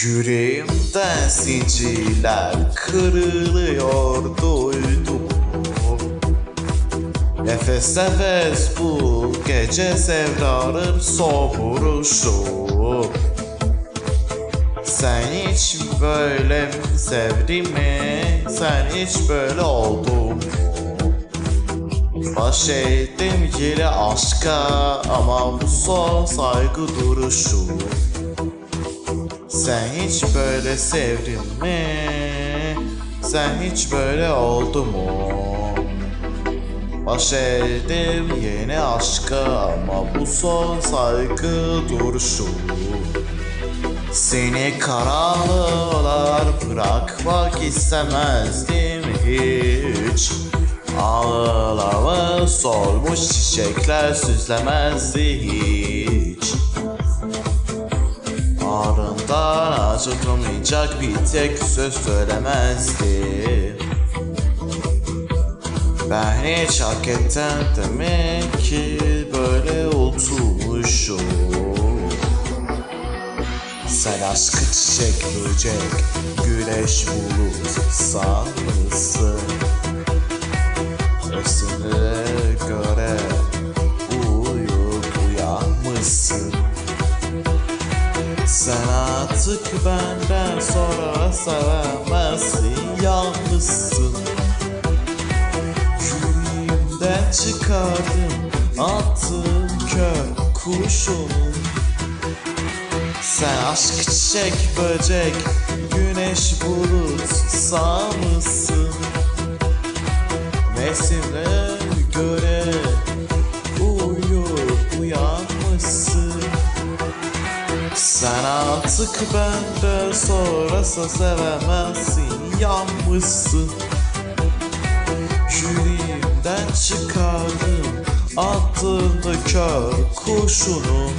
Yüreğimden zincirler kırılıyor duydum Nefes nefes bu gece sevdanın son vuruşu Sen hiç böyle mi sevdin mi? Sen hiç böyle oldun? Baş eğdim yine aşka ama bu son saygı duruşu Sen hiç böyle sevdin mi? Sen hiç böyle oldu mu? Baş eğdim yeni aşka ama bu son saygı duruşu Seni karanlıklar bırakmak istemezdim hiç Ağlama solmuş çiçekler süslemezdi hiç Acıtılmayacak bir tek söz söylemezdi. Ben hiç hak ettim demek ki böyle oturmuşum. Sen aşkı çiçek böcek güneş bulut sanmışsın Sen artık benden sonra sevemezsin yalnızsın. Yüreğimden çıkardım attım kör kurşunu. Sen aşk çiçek böcek güneş bulut sağmışsın Mevsimlere göre Sen artık benden sonrası sevemezsin yanmışsın. Yüreğimden çıkardım attığında kör kurşunu